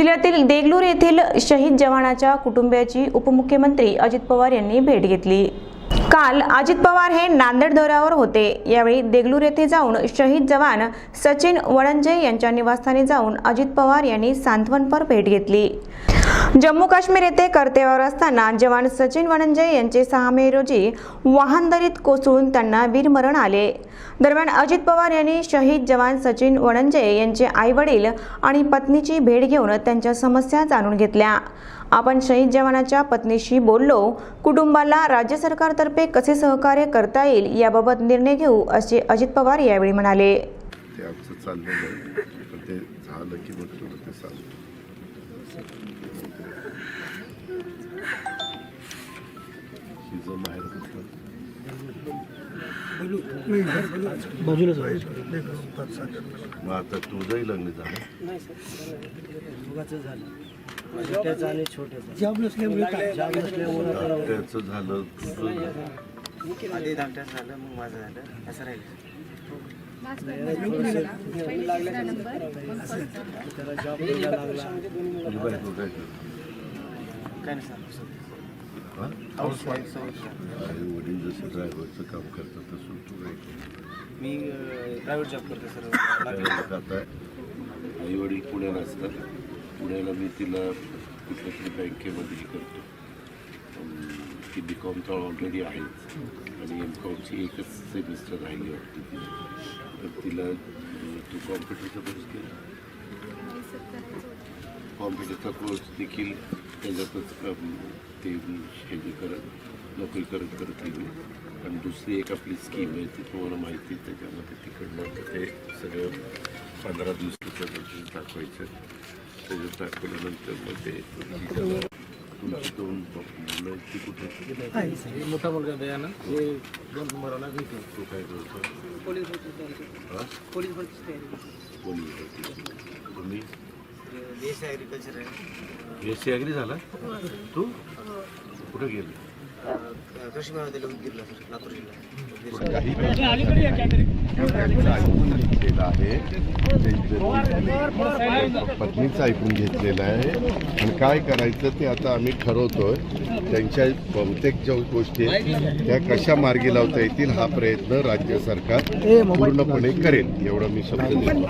जिल्ह्यातील देगलूर येथील शहीद जवानाच्या कुटुंबियाची उपमुख्यमंत्री अजित पवार यांनी भेट घेतली. काल अजित पवार हे नांदेड दौऱ्यावर होते. यावेळी देगलूर येथे जाऊन शहीद जवान सचिन वळंजे यांच्या निवासस्थानी जाऊन अजित पवार यांनी सांत्वनपर भेट घेतली. जम्मू काश्मीर येथे कर्तव्यावर असताना जवान सचिन वणंजय यांचे सहा मे रोजी वाहनदरीत कोसळून त्यांना वीरमरण आले. दरम्यान अजित पवार यांनी शहीद जवान सचिन वणंजय यांचे आईवडील आणि पत्नीची भेट घेऊन त्यांच्या समस्या जाणून घेतल्या. आपण शहीद जवानाच्या पत्नीशी बोललो कुटुंबाला राज्य सरकारतर्फे कसे सहकार्य करता येईल याबाबत निर्णय घेऊ असे अजित पवार यावेळी म्हणाले. बाजूलाच मग आता तुझंही लग्न झालं? जॉब नसल्यामुळे नसल्यामुळे त्याचं झालं तुझं झालं. आधी धाकट्यात झालं मग माझं झालं. असं राहिलं. वडील जसं ड्रायव्हरचं काम करतात तसं तू काय करतो मी प्रायव्हेट जॉब करतो सर आता आई वडील पुण्याला असतात. पुण्याला मी तिला कुठल्या तरी बँकेमध्ये हे करतो. अं, ती बी कॉम तर ऑलरेडी आहेच आणि एम कॉमची एकच सेमिस्टर राहिली वाटते तर तिला तू कॉम्प्युटरचा कोर्स केला कॉम्प्युटरचा कोर्स देखील त्याच्यातच ते हे जे करत नोकरी करत करत राहिली आणि दुसरी एक आपली स्कीम आहे ती तुम्हाला माहिती त्याच्यामध्ये तिकडनं ते सगळं पंधरा दिवसाचं दाखवायचं त्याच्यात दाखवल्यानंतर मग ते तुमची दोन मुलं ती कुठे मोठा मुलगा दयाना हे दोन नंबरला घेतो तू काय करतो पोलीस भरतीची हा? पोलीस भरतीची तयारी. तुम्ही ॲग्रिकल्चर आहे एस सी ॲग्री झाला तू कुठे गेले? अं, कृषी महाविद्यालय उदगीरला सर लातूर जिल्हा काही ऐकून घेतलेलं आहे पत्नीचं ऐकून घेतलेलं आहे. आणि काय करायचं ते आता आम्ही ठरवतोय. त्यांच्या बहुतेक ज्या गोष्टी त्या कशा मार्गी लावता येतील हा प्रयत्न राज्य सरकार पूर्णपणे करेल. एवढं मी शब्द देतो.